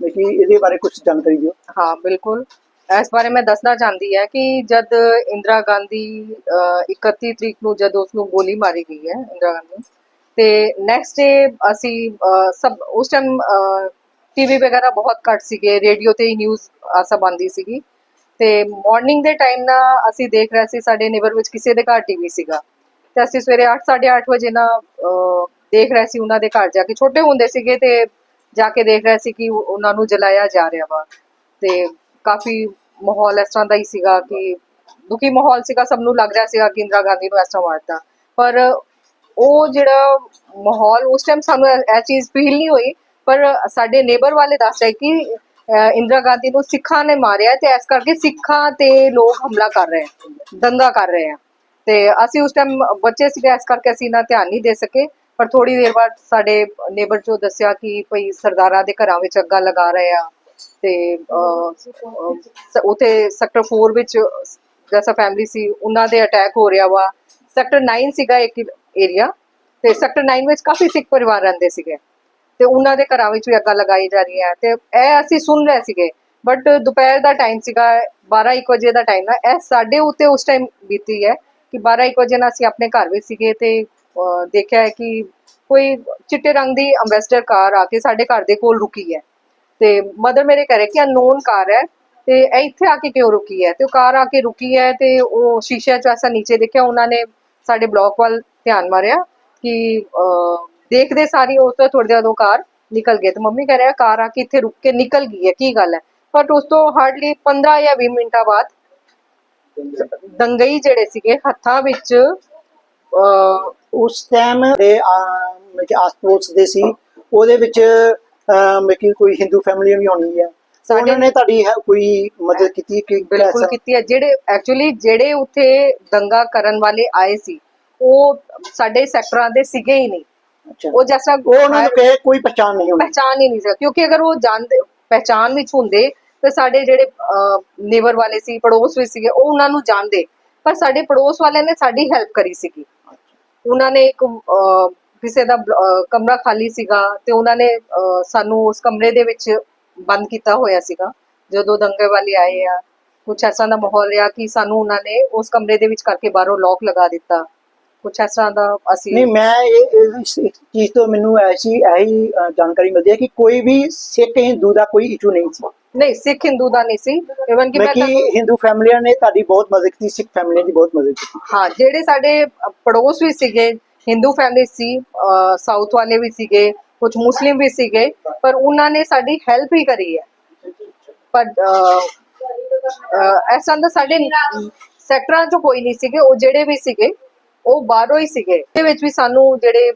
ਕਿ ਇਹਦੇ ਬਾਰੇ ਕੁਝ ਜਾਣਕਾਰੀ ਦਿਓ। ਹਾਂ ਬਿਲਕੁਲ। ਇਸ ਬਾਰੇ ਮੈਂ ਦੱਸਣਾ ਚਾਹੁੰਦੀ ਹੈ ਕਿ ਜਦ ਇੰਦਰਾ ਗਾਂਧੀ ਅਹ, 31 ਤਰੀਕ ਨੂੰ ਜਦ ਉਸ ਨੂੰ ਗੋਲੀ ਮਾਰੀ ਗਈ ਹੈ ਇੰਦਰਾ ਗਾਂਧੀ ਨੂੰ, ਤੇ ਨੈਕਸਟ ਡੇ ਅਸੀਂ ਸਭ, ਉਸ ਟਾਈਮ ਟੀਵੀ ਵਗੈਰਾ ਬਹੁਤ ਘੱਟ ਸੀਗੇ ਰੇਡੀਓ ਤੇ ਹੀ ਨਿਊਜ਼ ਸਭ ਆਉਂਦੀ ਸੀਗੀ। ਤੇ ਮਾਰਨਿੰਗ ਦੇ ਟਾਈਮ ਨਾ ਅਸੀਂ ਦੇਖ ਰਹੇ ਸੀ ਸਾਡੇ ਨੇਬਰ ਵਿੱਚ ਕਿਸੇ ਦੇ ਘਰ ਟੀਵੀ ਸੀਗਾ। ਤੇ ਅਸੀਂ ਸਵੇਰੇ 8:30 ਵਜੇ ਨਾ ਦੇਖ ਰਹੇ ਸੀ ਉਹਨਾਂ ਦੇ ਘਰ ਜਾ ਕੇ। ਛੋਟੇ ਹੁੰਦੇ ਸੀਗੇ ਤੇ ਜਾ ਕੇ ਦੇਖ ਰਹੇ ਸੀ ਕਿ ਉਹ- ਉਹਨਾਂ ਨੂੰ ਜਲਾਇਆ ਜਾ ਰਿਹਾ ਵਾ। ਤੇ ਕਾਫੀ ਮਾਹੌਲ ਇਸ ਤਰ੍ਹਾਂ ਦਾ ਹੀ ਸੀਗਾ ਕਿ ਦੁਖੀ ਮਾਹੌਲ ਸੀਗਾ, ਸਭ ਨੂੰ ਲੱਗ ਰਿਹਾ ਸੀਗਾ ਕਿ ਇੰਦਰਾ ਗਾਂਧੀ ਨੂੰ ਇਸ ਤਰ੍ਹਾਂ ਮਾਰਤਾ। ਪਰ ਉਹ ਜਿਹੜਾ ਮਾਹੌਲ ਉਸ ਟਾਈਮ ਸਾਨੂੰ ਇਹ ਚੀਜ਼ ਫੀਲ ਨਹੀਂ ਹੋਈ ਪਰ ਸਾਡੇ ਨੇਬਰ ਵਾਲੇ ਦੱਸ ਰਹੇ ਕਿ ਇੰਦਰਾ ਗਾਂਧੀ ਨੂੰ ਸਿੱਖਾਂ ਨੇ ਮਾਰਿਆ ਤੇ ਇਸ ਕਰਕੇ ਸਿੱਖਾਂ ਤੇ ਲੋਕ ਹਮਲਾ ਕਰ ਰਹੇ ਹੈ ਦੰਗਾ ਕਰ ਰਹੇ ਆ। ਤੇ ਅਸੀਂ ਉਸ ਟਾਈਮ ਬੱਚੇ ਸੀਗੇ ਇਸ ਕਰਕੇ ਅਸੀਂ ਨਾ ਧਿਆਨ ਨਹੀਂ ਦੇ ਸਕੇ ਪਰ ਥੋੜੀ ਦੇਰ ਬਾਅਦ ਸਾਡੇ ਨੇਬਰ ਚੋਂ ਦੱਸਿਆ ਕਿ ਭਈ ਸਰਦਾਰਾਂ ਦੇ ਘਰਾਂ ਵਿੱਚ ਅੱਗਾ ਲਗਾ ਰਹੇ ਆ ਤੇ ਅਹ, ਸੈਕਟਰ 4 ਵਿੱਚ ਜੈਸਾ ਫੈਮਿਲੀ ਸੀ ਉਹਨਾਂ ਦੇ ਅਟੈਕ ਹੋ ਰਿਹਾ ਵਾ। ਸੈਕਟਰ 9 ਸੀਗਾ ਇੱਕ ਏਰੀਆ ਤੇ ਸੈਕਟਰ 9 ਵਿੱਚ ਕਾਫੀ ਸਿੱਖ ਪਰਿਵਾਰ ਰਹਿੰਦੇ ਸੀਗੇ। ਤੇ ਉਹਨਾਂ ਦੇ ਘਰਾਂ ਵਿੱਚ ਵੀ ਅੱਗਾ ਲਗਾਈ ਜਾ ਰਹੀ ਤੇ ਇਹ ਅਸੀਂ ਸੁਣ ਰਹੇ ਸੀਗੇ ਬਟ ਦੁਪਹਿਰ ਦਾ ਟਾਈਮ ਸੀਗਾ 12 1 ਵਜੇ ਦਾ ਟਾਈਮ ਹੈ ਇਹ ਸਾਡੇ ਉੱਤੇ ਉਸ ਟਾਈਮ ਬੀਤੀ ਹੈ ਕਿ 12 1 ਵਜੇ ਨਾਲ ਅਸੀਂ ਆਪਣੇ ਘਰ ਵਿੱਚ ਸੀਗੇ ਤੇ ਦੇਖਿਆ ਹੈ ਕਿ ਕੋਈ ਚਿੱਟੇ ਰੰਗ ਦੀ ਅੰਬੈਸਡਰ ਕਾਰ ਆ ਕੇ ਸਾਡੇ ਘਰ ਦੇ ਕੋਲ ਰੁਕੀ ਹੈ। ਤੇ ਮਦਰ ਮੇਰੇ ਕਹਿ ਰਹੇ ਕਿ ਅਨਨੋਨ ਕਾਰ ਹੈ ਤੇ ਇਹ ਇੱਥੇ ਆ ਕੇ ਕਿਉਂ ਰੁਕੀ ਹੈ? ਤੇ ਉਹ ਕਾਰ ਆ ਕੇ ਰੁਕੀ ਹੈ ਤੇ ਉਹ ਸ਼ੀਸ਼ੇ ਚ ਐਸਾ ਨੀਚੇ ਦੇਖਿਆ, ਉਹਨਾਂ ਨੇ ਸਾਡੇ ਬਲਾਕ ਵੱਲ ਧਿਆਨ ਮਾਰਿਆ ਕਿ ਦੇਖਦੇ ਸਾਰੀ ਉਸ ਤੋਂ ਥੋੜੀ ਦੇਰ ਉਹ ਕਾਰ ਨਿਕਲ ਗਈ ਤੇ ਮੰਮੀ ਕਹਿ ਰਿਹਾ ਕਾਰ ਆ ਕੇ ਇੱਥੇ ਰੁਕ ਕੇ ਨਿਕਲ ਗਈ ਹੈ ਕੀ ਗੱਲ ਹੈ? ਬਟ ਉਸ ਤੋਂ ਹਾਰਡਲੀ 15 ਜਾਂ 20 ਮਿੰਟਾਂ ਬਾਅਦ ਦੰਗਈ ਜਿਹੜੇ ਸੀਗੇ ਹੱਥਾਂ ਵਿੱਚ ਅਹ, ਉਸ ਟਾਈਮ ਦੇ ਕਿ ਆਸ-ਪੜੋਸ ਦੇ ਸੀ ਉਹਦੇ ਵਿੱਚ ਅਮ, ਕੋਈ ਹਿੰਦੂ ਫੈਮਿਲੀ ਵੀ ਹੋਣੀ ਹੈ। ਸਾਡੇ- ਉਹਨਾਂ ਨੇ ਤੁਹਾਡੀ ਹੈ- ਕੋਈ ਮਦਦ ਕੀਤੀ ਕਿ ਬਿਲਕੁਲ ਕੀਤੀ ਹੈ। ਜਿਹੜੇ ਐਕਚੁਅਲੀ ਜਿਹੜੇ ਉੱਥੇ ਦੰਗਾ ਕਰਨ ਵਾਲੇ ਆਏ ਸੀ ਉਹ ਸਾਡੇ ਸੈਕਟਰਾਂ ਦੇ ਸੀਗੇ ਹੀ ਨਹੀਂ। ਉਹ ਜੈਸਾ ਉਹ ਉਹਨਾਂ ਨੂੰ ਕਹੇ ਕੋਈ ਪਛਾਣ ਨਹੀਂ ਹੋਣੀ। ਪਹਿਚਾਨ ਹੀ ਨਹੀਂ ਸੀ। ਕਿਉਂਕਿ ਅਗਰ ਉਹ ਜਾਣਦੇ ਪਹਿਚਾਨ ਵਿੱਚ ਹੁੰਦੇ ਤੇ ਸਾਡੇ ਜਿਹੜੇ ਨੇਬਰ ਵਾਲੇ ਸੀ ਪੜੋਸ ਵਿੱਚ ਸੀਗੇ ਉਹ ਉਹਨਾਂ ਨੂੰ ਜਾਣਦੇ। ਪਰ ਸਾਡੇ ਪੜੋਸ ਵਾਲਿਆਂ ਨੇ ਸਾਡੀ ਹੈਲਪ ਕਰੀ ਸੀਗੀ। ਉਹਨਾਂ ਨੇ ਇੱਕ ਕਿਸੇ ਦਾ ਕਮਰਾ ਖਾਲੀ ਸੀਗਾ ਤੇ ਉਹਨਾਂ ਨੇ ਸਾਨੂੰ ਉਸ ਕਮਰੇ ਦੇ ਵਿੱਚ ਬੰਦ ਕੀਤਾ ਹੋਇਆ ਸੀਗਾ ਜਦੋਂ ਦੰਗੇ ਵਾਲੇ ਆਏ ਆ ਕੁਝ ਤਰ੍ਹਾਂ ਦਾ ਮਾਹੌਲ ਰਿਹਾ ਕਿ ਸਾਨੂੰ ਉਹਨਾਂ ਨੇ ਉਸ ਕਮਰੇ ਦੇ ਵਿੱਚ ਕਰਕੇ ਬਾਹਰੋਂ ਲੋਕ ਲਗਾ ਦਿੱਤਾ। ਕੁਝ ਤਰ੍ਹਾਂ ਦਾ ਅਸੀਂ ਨਹੀਂ ਮੈਂ ਇਹ ਇਸ ਚੀਜ਼ ਤੋਂ ਮੈਨੂੰ ਐਸੀ ਐਹੀ ਜਾਣਕਾਰੀ ਮਿਲਦੀ ਹੈ ਕਿ ਕੋਈ ਵੀ ਸਿੱਖ ਹਿੰਦੂ ਦਾ ਕੋਈ ਇਸ਼ੂ ਨਹੀਂ ਸੀ। ਨਹੀਂ ਸਿੱਖ ਹਿੰਦੂ ਦਾ ਨਹੀਂ ਸੀ। ਇਵਨ ਕਿ ਮੈਂ ਕਿ ਹਿੰਦੂ ਫੈਮਲੀਆਂ ਨੇ ਤੁਹਾਡੀ ਬਹੁਤ ਮਦਦ ਕੀਤੀ ਸਿੱਖ ਫੈਮਲੀਆਂ ਦੀ ਬਹੁਤ ਮਦਦ ਕੀਤੀ। ਹਾਂ ਜਿਹੜੇ ਸਾਡੇ ਪੜੋਸ ਵੀ ਸੀਗੇ ਹਿੰਦੂ ਫੈਮਿਲੀ ਸੀ ਸਾਊਥ ਵਾਲੇ ਵੀ ਸੀਗੇ ਕੁਝ ਮੁਸਲਿਮ ਵੀ ਸੀਗੇ ਪਰ ਉਹਨਾਂ ਨੇ ਸਾਡੀ ਹੈਲਪ ਹੀ ਕਰੀ ਹੈ। ਪਰ ਐਸਾ ਦਾ ਸਾਡੇ ਸੈਕਟਰਾਂ 'ਚ ਕੋਈ ਨਹੀਂ ਸੀਗੇ ਉਹ ਜਿਹੜੇ ਵੀ ਸੀਗੇ ਉਹ ਬਾਹਰੋਂ ਹੀ ਸੀਗੇ। ਦੇ ਵਿੱਚ ਵੀ ਸਾਨੂੰ ਜਿਹੜੇ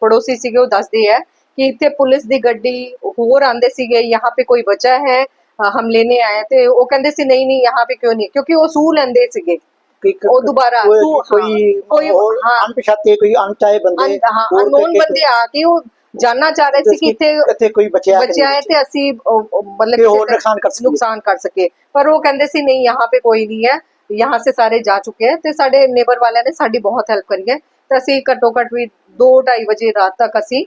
ਪੜੋਸੀ ਸੀਗੇ ਉਹ ਦੱਸਦੇ ਆ ਕਿ ਇੱਥੇ ਪੁਲਿਸ ਦੀ ਗੱਡੀ ਹੋਰ ਆਂਦੇ ਸੀਗੇ ਯਹਾਂ ਪੇ ਕੋਈ ਬਚਾ ਹੈ ਹਮ ਲੈਨੇ ਆਏ ਤੇ ਉਹ ਕਹਿੰਦੇ ਸੀ ਨਹੀਂ ਨਹੀਂ ਯਹਾਂ ਪੇ ਕਿਉਂ ਨਹੀਂ? ਕਿਉਂਕਿ ਉਹ ਸੂ ਲੈਂਦੇ ਸੀਗੇ। ਉਹ ਦੁਬਾਰਾ ਕੋਈ ਕੋਈ ਅਣਪਛਾਤੇ ਕੋਈ ਅਣਚਾਏ ਬੰਦੇ ਹਾਂ ਬੰਦੇ ਆ ਕੇ ਉਹ ਜਾਨਣਾ ਚਾਹ ਰਹੇ ਸੀ ਕਿ ਇੱਥੇ ਇੱਥੇ ਕੋਈ ਬਚਿਆ ਬਚਿਆ ਹੈ ਤੇ ਅਸੀਂ ਮਤਲਬ ਕਿ ਹੋਰ ਨੁਕਸਾਨ ਕਰ ਸਕੀਏ? ਨੁਕਸਾਨ ਕਰ ਸਕੀਏ। ਪਰ ਉਹ ਕਹਿੰਦੇ ਸੀ ਨਹੀਂ ਯਹਾਂ ਪੇ ਕੋਈ ਨਹੀਂ ਹੈ। ਯਹਾਂ ਸੇ ਸਾਰੇ ਜਾ ਚੁੱਕੇ ਹੈ। ਤੇ ਸਾਡੇ ਨੇਬਰ ਵਾਲਿਆਂ ਨੇ ਸਾਡੀ ਬਹੁਤ ਹੈਲਪ ਕਰੀ ਹੈ। ਤੇ ਅਸੀਂ ਘਟੋ ਘਟ ਵੀ 2:30 ਵਜੇ ਰਾਤ ਤੱਕ ਅਸੀਂ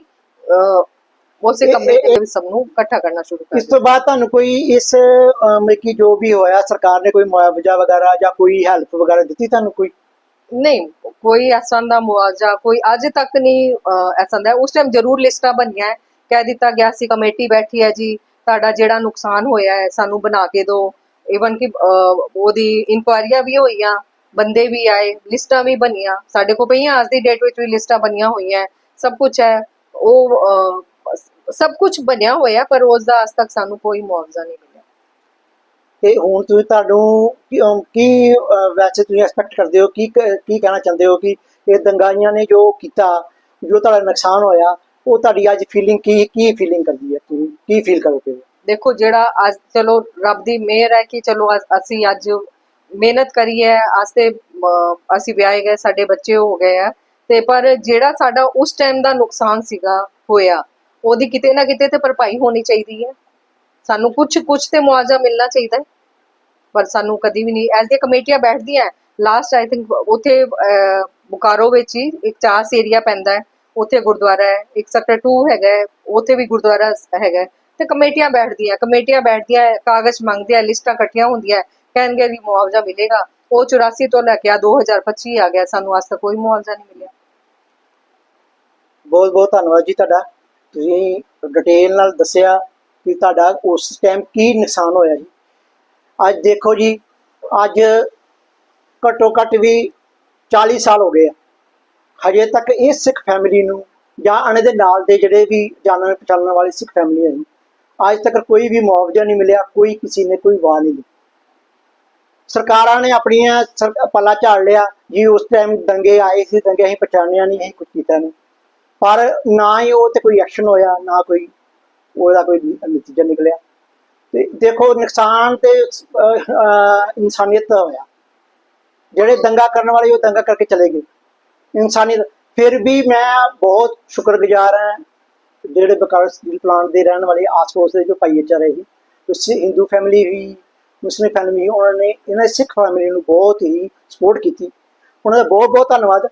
ਉਸੇ ਕਮਰੇ ਦੇ ਸਭ ਨੂੰ ਇਕੱਠਾ ਕਰਨਾ ਸ਼ੁਰੂ ਕਰ ਇਸ ਤੋਂ ਬਾਅਦ ਤੁਹਾਨੂੰ ਕੋਈ ਇਸ ਮੇ ਕੀ ਜੋ ਵੀ ਹੋਇਆ ਸਰਕਾਰ ਨੇ ਕੋਈ ਮੁਆਵਜ਼ਾ ਵਗੈਰਾ ਜਾਂ ਕੋਈ ਹੈਲਪ ਵਗੈਰਾ ਦਿੱਤੀ ਤੁਹਾਨੂੰ ਕੋਈ? ਨਹੀਂ, ਕੋਈ ਐਸਾ ਦਾ ਮੁਆਵਜ਼ਾ ਕੋਈ ਅੱਜ ਤੱਕ ਨਹੀਂ ਐਸਾ ਦਾ ਉਸ ਟਾਈਮ ਜ਼ਰੂਰ ਲਿਸਟਾਂ ਬਣੀਆਂ ਕਹਿ ਦਿੱਤਾ ਗਿਆ ਸੀ, ਕਮੇਟੀ ਬੈਠੀ ਹੈ ਜੀ, ਤੁਹਾਡਾ ਜਿਹੜਾ ਨੁਕਸਾਨ ਹੋਇਆ ਹੈ, ਸਾਨੂੰ ਬਣਾ ਕੇ ਦਿਓ। ਇਵਨ ਕਿ ਉਹਦੀ ਇਨਕੁਆਇਰੀਆਂ ਵੀ ਹੋਈਆਂ, ਬੰਦੇ ਵੀ ਆਏ, ਲਿਸਟਾਂ ਵੀ ਬਣੀਆਂ। ਸਾਡੇ ਕੋਲ ਪਈਆਂ, ਅੱਜ ਦੀ ਡੇਟ ਵਿੱਚ ਵੀ ਲਿਸਟਾਂ ਬਣੀਆਂ ਹੋਈਆਂ ਸਭ ਕੁਝ ਹੈ। ਉਹ ਸਭ ਕੁਝ ਬਣਿਆ ਹੋਇਆ ਪਰ ਉਸ ਦਾ ਅੱਜ ਤੱਕ ਸਾਨੂੰ ਕੋਈ ਮੁਆਵਜ਼ਾ ਨਹੀਂ ਮਿਲਿਆ। ਤੇ ਹੁਣ ਤੁਸੀਂ ਤੁਹਾਨੂੰ, ਕੀ ਵੈਸੇ ਤੁਸੀਂ ਐਕਸਪੈਕਟ ਕਰਦੇ ਹੋ, ਕੀ ਕੀ ਕਹਿਣਾ ਚਾਹੁੰਦੇ ਹੋ ਕਿ ਇਹ ਦੰਗਾਈਆਂ ਨੇ ਜੋ ਕੀਤਾ, ਜੋ ਤੁਹਾਡਾ ਨੁਕਸਾਨ ਹੋਇਆ, ਉਹ ਤੁਹਾਡੀ ਅੱਜ ਫੀਲਿੰਗ ਕੀ ਕੀ ਫੀਲਿੰਗ ਕਰਦੀ ਹੈ ਤੁਸੀਂ? ਕੀ ਫੀਲ ਕਰੋਗੇ? ਦੇਖੋ, ਜਿਹੜਾ ਅੱਜ ਚਲੋ ਰੱਬ ਦੀ ਮਿਹਰ ਹੈ ਕਿ ਚਲੋ ਅਸੀਂ ਅੱਜ ਮਿਹਨਤ ਕਰੀ ਹੈ, ਅੱਜ ਅਸੀਂ ਵਿਆਹੇ ਗਏ, ਸਾਡੇ ਬੱਚੇ ਹੋ ਗਏ ਆ ਤੇ ਪਰ ਜਿਹੜਾ ਸਾਡਾ ਉਸ ਟਾਈਮ ਦਾ ਨੁਕਸਾਨ ਸੀਗਾ ਹੋਇਆ, ਉਹਦੀ ਕਿਤੇ ਨਾ ਕਿਤੇ ਤੇ ਭਰਪਾਈ ਹੋਣੀ ਚਾਹੀਦੀ ਹੈ। ਸਾਨੂੰ ਕੁਝ ਕੁਝ ਤੇ ਮੁਆਵਜ਼ਾ ਮਿਲਣਾ ਚਾਹੀਦਾ ਹੈ। ਪਰ ਸਾਨੂੰ ਕਦੀ ਵੀ ਨਹੀਂ ਐਸ ਦੀਆਂ ਕਮੇਟੀਆਂ ਬੈਠਦੀਆਂ। ਲਾਸਟ ਆਈ ਥਿੰਕ ਉੱਥੇ ਬੁਕਾਰੋ ਵਿੱਚ ਹੀ ਇੱਕ ਚਾਸ ਏਰੀਆ ਪੈਂਦਾ ਹੈ। ਉੱਥੇ ਗੁਰਦੁਆਰਾ ਹੈ ਇੱਕ ਸੈਕਟਰ 2 ਹੈਗਾ ਹੈ, ਵੀ ਗੁਰਦੁਆਰਾ ਹੈਗਾ ਤੇ ਕਮੇਟੀਆਂ ਬੈਠਦੀਆਂ ਕਮੇਟੀਆਂ ਬੈਠਦੀਆਂ ਕਾਗਜ਼ ਮੰਗਦੇ ਲਿਸਟਾਂ ਇਕੱਠੀਆਂ ਹੁੰਦੀਆਂ ਕਹਿਣਗੇ ਵੀ ਮੁਆਵਜ਼ਾ ਮਿਲੇਗਾ। ਉਹ 84 ਤੋਂ ਲੈ ਕੇ ਆ 2025 ਆ ਗਿਆ ਸਾਨੂੰ ਅੱਜ ਤੱਕ ਕੋਈ ਮੁਆਵਜ਼ਾ ਨਹੀਂ ਮਿਲਿਆ। ਬਹੁਤ ਬਹੁਤ ਧੰਨਵਾਦ ਜੀ ਤੁਹਾਡਾ। ਤੁਸੀਂ ਡਿਟੇਲ ਨਾਲ ਦੱਸਿਆ ਕਿ ਤੁਹਾਡਾ ਉਸ ਟਾਈਮ ਕੀ ਨੁਕਸਾਨ ਹੋਇਆ ਜੀ। ਅੱਜ ਦੇਖੋ ਜੀ, ਅੱਜ ਘੱਟੋ ਘੱਟ ਵੀ 40 ਸਾਲ ਹੋ ਗਏ ਆ। ਹਜੇ ਤੱਕ ਇਹ ਸਿੱਖ ਫੈਮਿਲੀ ਨੂੰ ਜਾਂ ਇਹਨਾਂ ਦੇ ਨਾਲ ਦੇ ਜਿਹੜੇ ਵੀ ਜਾਣਨ ਪਛਾਣਨ ਵਾਲੇ ਸਿੱਖ ਫੈਮਿਲੀ ਹੈ ਅੱਜ ਤੱਕ ਕੋਈ ਵੀ ਮੁਆਵਜ਼ਾ ਨਹੀਂ ਮਿਲਿਆ, ਕੋਈ ਕਿਸੇ ਨੇ ਕੋਈ ਵਾਹ ਨਹੀਂ ਦਿੱਤੀ ਸਰਕਾਰਾਂ ਨੇ ਆਪਣੀਆਂ ਸਰ- ਪੱਲਾ ਝਾੜ ਲਿਆ, ਜੀ ਉਸ ਟਾਈਮ ਦੰਗੇ ਆਏ ਸੀ, ਦੰਗੇ ਅਸੀਂ ਪਛਾਣਿਆ ਨਹੀਂ, ਅਸੀਂ ਕੁਝ ਕੀਤਾ ਨਹੀਂ। ਪਰ ਨਾ ਹੀ ਉਹ ਤੇ ਕੋਈ ਐਕਸ਼ਨ ਹੋਇਆ, ਨਾ ਕੋਈ ਉਹਦਾ ਕੋਈ ਨਤੀਜਾ ਨਿਕਲਿਆ। ਤੇ ਦੇਖੋ ਨੁਕਸਾਨ ਤੇ ਇਨਸਾਨੀਅਤ ਦਾ ਹੋਇਆ। ਜਿਹੜੇ ਦੰਗਾ ਕਰਨ ਵਾਲੇ ਉਹ ਦੰਗਾ ਕਰਕੇ ਚਲੇ ਗਏ। ਇਨਸਾਨੀਅਤ, ਫਿਰ ਵੀ ਮੈਂ ਬਹੁਤ ਸ਼ੁਕਰਗੁਜ਼ਾਰ ਹਾਂ ਜਿਹੜੇ ਬਕਾਲ ਸਟੀਲ ਪਲਾਂਟ ਦੇ ਰਹਿਣ ਵਾਲੇ ਆਸ ਪੋਸ ਦੇ ਜੋ ਭਾਈਚਾਰੇ ਸੀ ਉਸ ਹਿੰਦੂ ਫੈਮਿਲੀ ਵੀ ਮੁਸਲਿਮ ਫੈਮਿਲੀ ਉਹਨਾਂ ਨੇ ਇਹਨਾਂ ਸਿੱਖ ਫੈਮਿਲੀ ਨੂੰ ਬਹੁਤ ਹੀ ਸਪੋਰਟ ਕੀਤੀ। ਉਹਨਾਂ ਦਾ ਬਹੁਤ ਬਹੁਤ ਧੰਨਵਾਦ।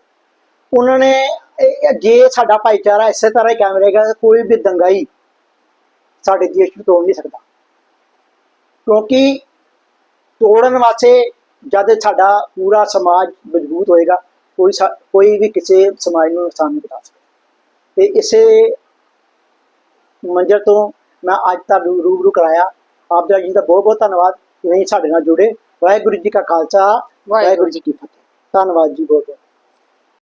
ਉਹਨਾਂ ਨੇ ਜੇ ਸਾਡਾ ਭਾਈਚਾਰਾ ਇਸੇ ਤਰ੍ਹਾਂ ਹੀ ਕਾਇਮ ਰਹੇਗਾ ਤਾਂ ਕੋਈ ਵੀ ਦੰਗਾਈ ਸਾਡੇ ਦੇਸ਼ ਨੂੰ ਤੋੜ ਨਹੀਂ ਸਕਦਾ। ਕਿਉਂਕਿ ਤੋੜਨ ਵਾਸਤੇ ਜਦ ਸਾਡਾ ਪੂਰਾ ਸਮਾਜ ਮਜ਼ਬੂਤ ਹੋਏਗਾ, ਕੋਈ ਕੋਈ ਵੀ ਕਿਸੇ ਸਮਾਜ ਨੂੰ ਨੁਕਸਾਨ ਨਹੀਂ ਪਹੁੰਚਾ ਸਕਦਾ। ਤੇ ਇਸੇ ਮੰਜ਼ਰ ਤੋਂ ਮੈਂ ਅੱਜ ਤੁਹਾਨੂੰ ਰੂਬਰੂ ਕਰਾਇਆ। ਆਪ ਜੀ ਦਾ ਬਹੁਤ ਬਹੁਤ ਧੰਨਵਾਦ। ਤੁਸੀਂ ਸਾਡੇ ਨਾਲ ਜੁੜੇ। ਵਾਹਿਗੁਰੂ ਜੀ ਕਾ ਖਾਲਸਾ, ਵਾਹਿਗੁਰੂ ਜੀ ਕੀ ਫਤਿਹ। ਧੰਨਵਾਦ ਜੀ ਬਹੁਤ ਬਹੁਤ